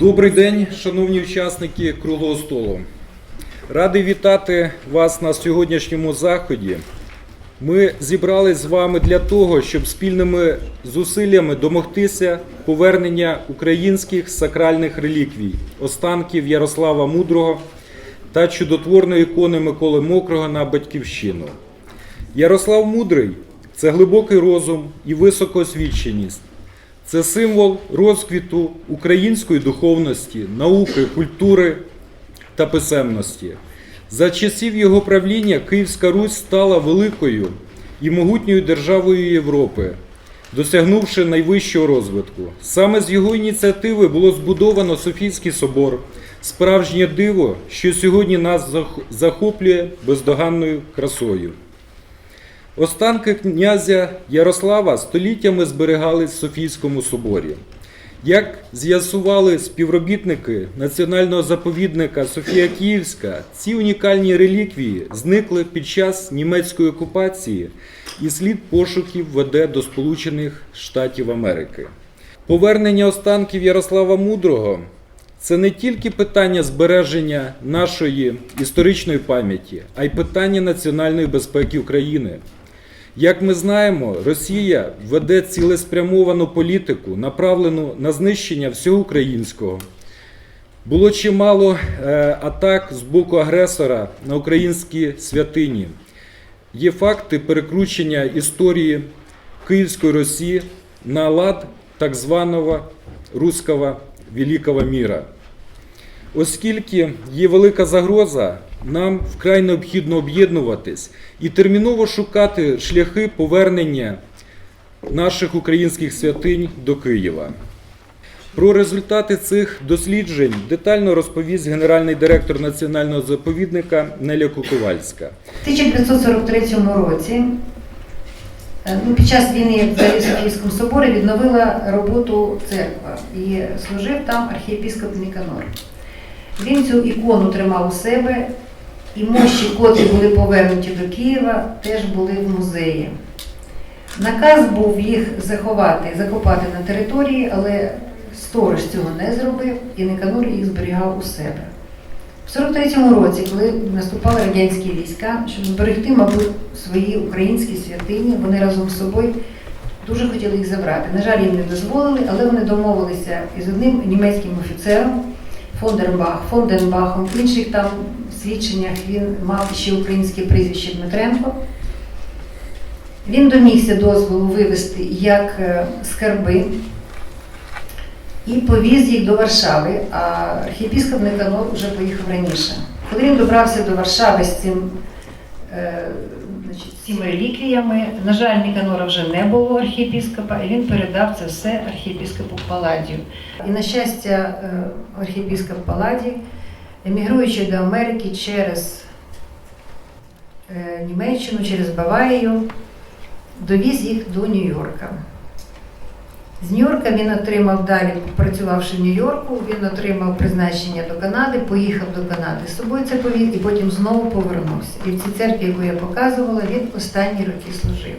Добрий день, шановні учасники круглого столу. Радий вітати вас на сьогоднішньому заході. Ми зібрались з вами для того, щоб спільними зусиллями домогтися повернення українських сакральних реліквій, останків Ярослава Мудрого та чудотворної ікони Миколи Мокрого на батьківщину. Ярослав Мудрий це глибокий розум і високоосвіченість. Це символ розквіту української духовності, науки, культури та писемності. За часів його правління Київська Русь стала великою і могутньою державою Європи, досягнувши найвищого розвитку. Саме з його ініціативи було збудовано Софійський собор, справжнє диво, що сьогодні нас захоплює бездоганною красою. Останки князя Ярослава століттями зберігались в Софійському соборі. Як з'ясували співробітники національного заповідника Софія Київська, ці унікальні реліквії зникли під час німецької окупації, і слід пошуків веде до Сполучених Штатів Америки. Повернення останків Ярослава Мудрого це не тільки питання збереження нашої історичної пам'яті, а й питання національної безпеки України. Як ми знаємо, Росія веде цілеспрямовану політику, направлену на знищення всього українського. Було чимало е, атак з боку агресора на українські святині. Є факти перекручення історії Київської Росії на лад так званого руського великого міра. Оскільки є велика загроза, нам вкрай необхідно об'єднуватись і терміново шукати шляхи повернення наших українських святинь до Києва. Про результати цих досліджень детально розповість генеральний директор національного заповідника Неля Куковальська. В 1943 році, е, ну, під час війни в Софійському соборі, відновила роботу церква і служив там архієпископ Ніканор. Він цю ікону тримав у себе, і мощі, котрі були повернуті до Києва, теж були в музеї. Наказ був їх заховати, закопати на території, але сторож цього не зробив, і Никанор їх зберігав у себе. В 43-му році, коли наступали радянські війська, щоб зберегти, мабуть, свої українські святині, вони разом з собою дуже хотіли їх забрати. На жаль, їм не дозволили, але вони домовилися із одним німецьким офіцером Фондербах, Фонденбахом. В інших там свідченнях він мав ще українське прізвище Дмитренко. Він домігся дозволу вивезти як е, скарби і повіз їх до Варшави, а архієпископ Никанор вже поїхав раніше. Коли він добрався до Варшави з цим, е, значить, цими реліквіями, на жаль, Ніканора вже не було архієпіскопа, і він передав це все архієпіскопу Паладію. І на щастя, архієпіскоп архієпископ Паладій, емігруючи до Америки через е, Німеччину, через Баварію, довіз їх до Нью-Йорка. З Нью-Йорка він отримав далі, працювавши в Нью-Йорку, він отримав призначення до Канади, поїхав до Канади з собою це повіз і потім знову повернувся. І в цій церкві, яку я показувала, він останні роки служив.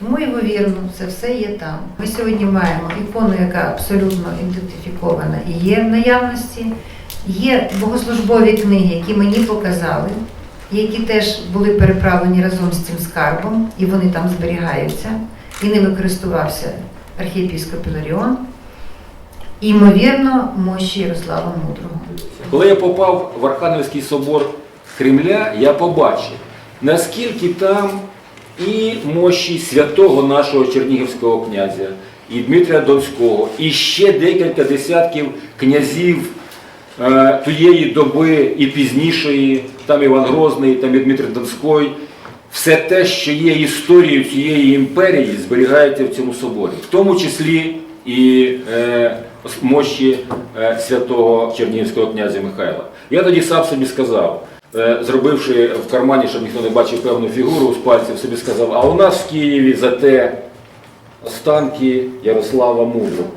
Тому, ймовірно, це все є там. Ми сьогодні маємо ікону, яка абсолютно ідентифікована і є в наявності. Є богослужбові книги, які мені показали, які теж були переправлені разом з цим скарбом, і вони там зберігаються. І ними користувався архієпископ Іларіон. І, ймовірно, мощі Ярослава Мудрого. Коли я попав в Архангельський собор Кремля, я побачив, наскільки там і мощі святого нашого чернігівського князя, і Дмитрія Донського, і ще декілька десятків князів е, тієї доби і пізнішої, там Іван Грозний, там і Дмитрий Донський. Все те, що є історією цієї імперії, зберігається в цьому соборі, в тому числі і е, мощі е, святого Чернігівського князя Михайла. Я тоді сам собі сказав, е, зробивши в кармані, щоб ніхто не бачив певну фігуру з пальців, собі сказав, а у нас в Києві зате останки Ярослава Мудрого.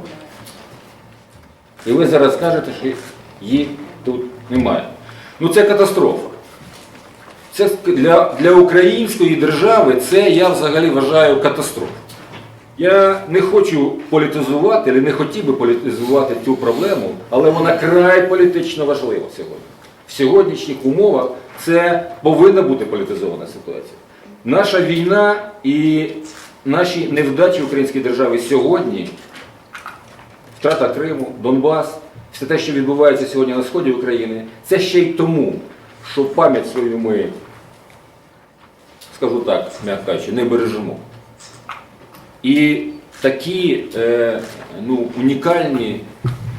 І ви зараз скажете, що їх тут немає. Ну це катастрофа. Це для, для української держави це я взагалі вважаю катастрофою. Я не хочу політизувати, не хотів би політизувати цю проблему, але вона край політично важлива сьогодні. В сьогоднішніх умовах це повинна бути політизована ситуація. Наша війна і наші невдачі української держави сьогодні, втрата Криму, Донбас, все те, що відбувається сьогодні на сході України, це ще й тому, що пам'ять свою ми, скажу так, м'яко кажучи, не бережемо. І такі е, ну, унікальні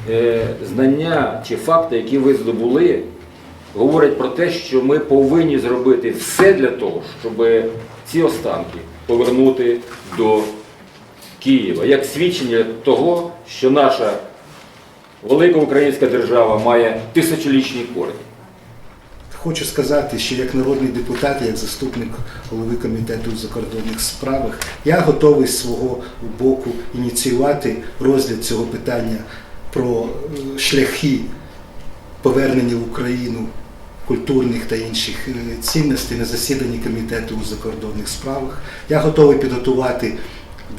е, знання чи факти, які ви здобули, говорять про те, що ми повинні зробити все для того, щоб ці останки повернути до Києва, як свідчення того, що наша велика українська держава має тисячолітні корені. Хочу сказати, що як народний депутат, як заступник голови комітету у закордонних справах, я готовий з свого боку ініціювати розгляд цього питання про е, шляхи повернення в Україну культурних та інших е, цінностей на засіданні комітету у закордонних справах. Я готовий підготувати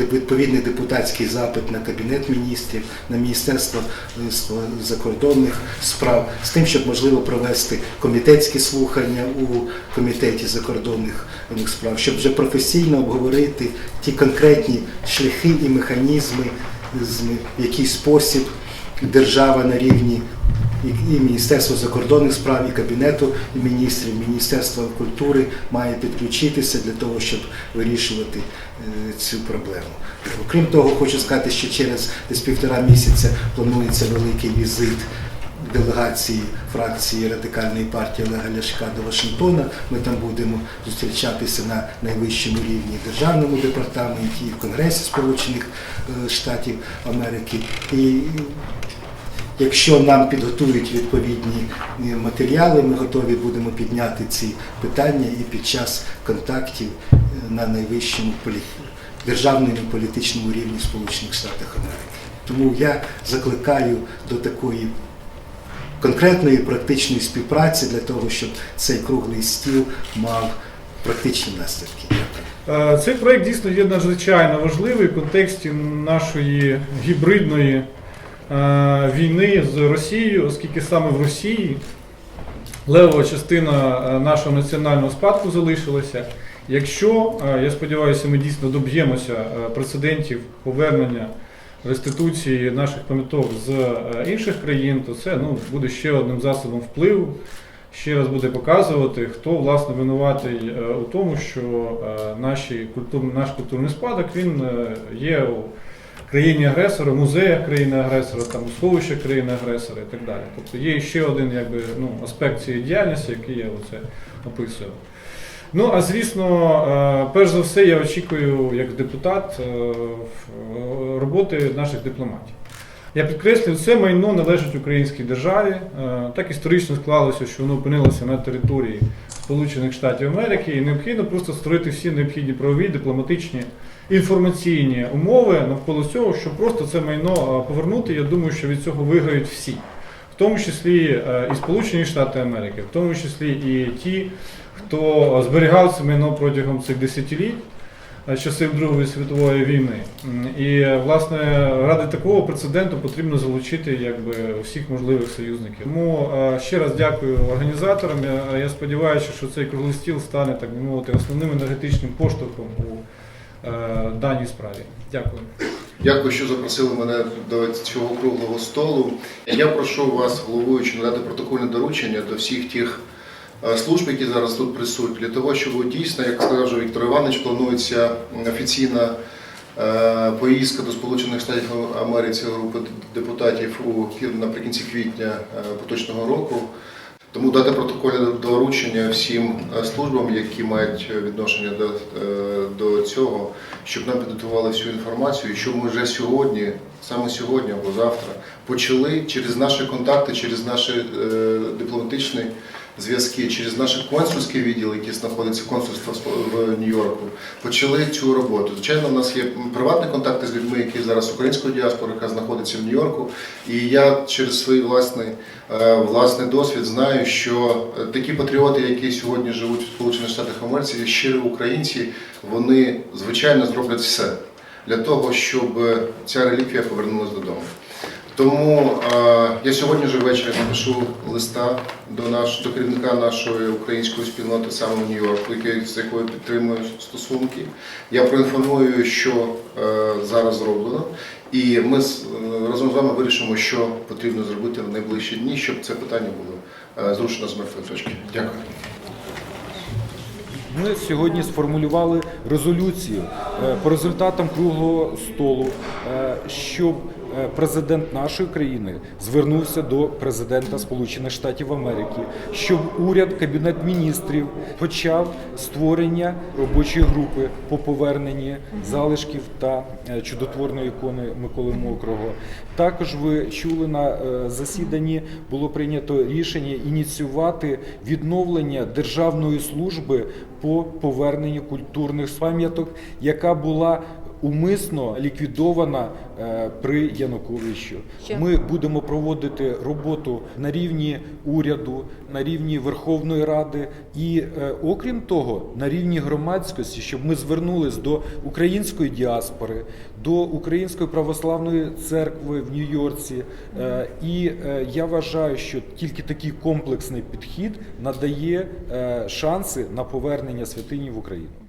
відповідний депутатський запит на Кабінет міністрів, на Міністерство е, закордонних справ з тим, щоб можливо провести комітетські слухання у комітеті закордонних е, справ, щоб вже професійно обговорити ті конкретні шляхи і механізми, в який спосіб держава на рівні і Міністерство закордонних справ, і Кабінету міністрів, Міністерство культури має підключитися для того, щоб вирішувати е, цю проблему. Окрім того, хочу сказати, що через десь півтора місяця планується великий візит делегації фракції радикальної партії Олега Ляшка до Вашингтона. Ми там будемо зустрічатися на найвищому рівні державному департаменті і в Конгресі Сполучених е, Штатів Америки. І Якщо нам підготують відповідні е, матеріали, ми готові будемо підняти ці питання і під час контактів е, на найвищому державному політичному рівні Сполучених Штатів Америки. Тому я закликаю до такої конкретної практичної співпраці для того, щоб цей круглий стіл мав практичні наслідки. Е, Цей проект дійсно є надзвичайно важливий в контексті нашої гібридної війни з Росією, оскільки саме в Росії левова частина е, нашого національного спадку залишилася. Якщо, е, я сподіваюся, ми дійсно доб'ємося е, прецедентів повернення реституції наших пам'яток з е, інших країн, то це ну, буде ще одним засобом впливу ще раз буде показувати, хто власне винуватий е, у тому, що е, наші культурні, наш культурний спадок він е, є країні агресора, музеях країни агресора, там у сховищах країни агресора і так далі. Тобто є ще один якби, ну, аспект цієї діяльності, який я оце описую. Ну, а звісно, е, перш за все, я очікую як депутат е, роботи наших дипломатів. Я підкреслюю, це майно належить українській державі. Е, Так історично склалося, що воно опинилося на території Сполучених Штатів Америки, і необхідно просто створити всі необхідні правові, дипломатичні, інформаційні умови навколо цього, щоб просто це майно е, повернути. Я думаю, що від цього виграють всі, в тому числі е, і Сполучені Штати Америки, в тому числі і ті, хто зберігав це майно протягом цих десятиліть е, часів Другої світової війни. І е, власне ради такого прецеденту потрібно залучити якби всіх можливих союзників. Тому е, ще раз дякую організаторам. Я, я сподіваюся, що цей круглий стіл стане так би мовити основним енергетичним поштовхом у е, даній справі. Дякую. Дякую, що запросили мене до цього круглого столу. Я прошу вас, головуючи, надати протокольне доручення до всіх тих е, служб, які зараз тут присутні, для того, щоб дійсно, як сказав Віктор Іванович, планується офіційна е, поїздка до Сполучених Штатів Америки групи депутатів у наприкінці квітня е, поточного року. Тому дати протокольне доручення всім е, службам, які мають відношення до, е, до цього, щоб нам підготували всю інформацію, і щоб ми вже сьогодні, саме сьогодні або завтра, почали через наші контакти, через наші е, дипломатичні зв'язки, через наші консульські відділи, які знаходяться консульства в Нью-Йорку, почали цю роботу. Звичайно, у нас є приватні контакти з людьми, які зараз української діаспори, яка знаходиться в Нью-Йорку. І я через свій власний, е, власний досвід знаю, що е, такі патріоти, які сьогодні живуть в Сполучених Штатах Америки, щирі українці, вони звичайно зроблять все, для того, щоб ця реліквія повернулася додому. Тому е, я сьогодні ж ввечері напишу листа до наш, до керівника нашої української спільноти саме в Нью-Йорку, з якою підтримую стосунки. Я проінформую, що е, зараз зроблено, і ми е, разом з вами вирішимо, що потрібно зробити в найближчі дні, щоб це питання було е, зрушено з мертвої точки. Дякую. Ми сьогодні сформулювали резолюцію е, по результатам круглого столу, е, щоб президент нашої країни звернувся до президента Сполучених Штатів Америки, щоб уряд, кабінет міністрів почав створення робочої групи по поверненні залишків та е, чудотворної ікони Миколи Мокрого. Також ви чули на е, засіданні було прийнято рішення ініціювати відновлення державної служби по поверненню культурних пам'яток, яка була умисно ліквідована е, при Януковичу. Ми будемо проводити роботу на рівні уряду, на рівні Верховної Ради і, е, окрім того, на рівні громадськості, щоб ми звернулись до української діаспори, до Української православної церкви в Нью-Йорці. Е, І я вважаю, що тільки такий комплексний підхід надає шанси на повернення святині в Україну.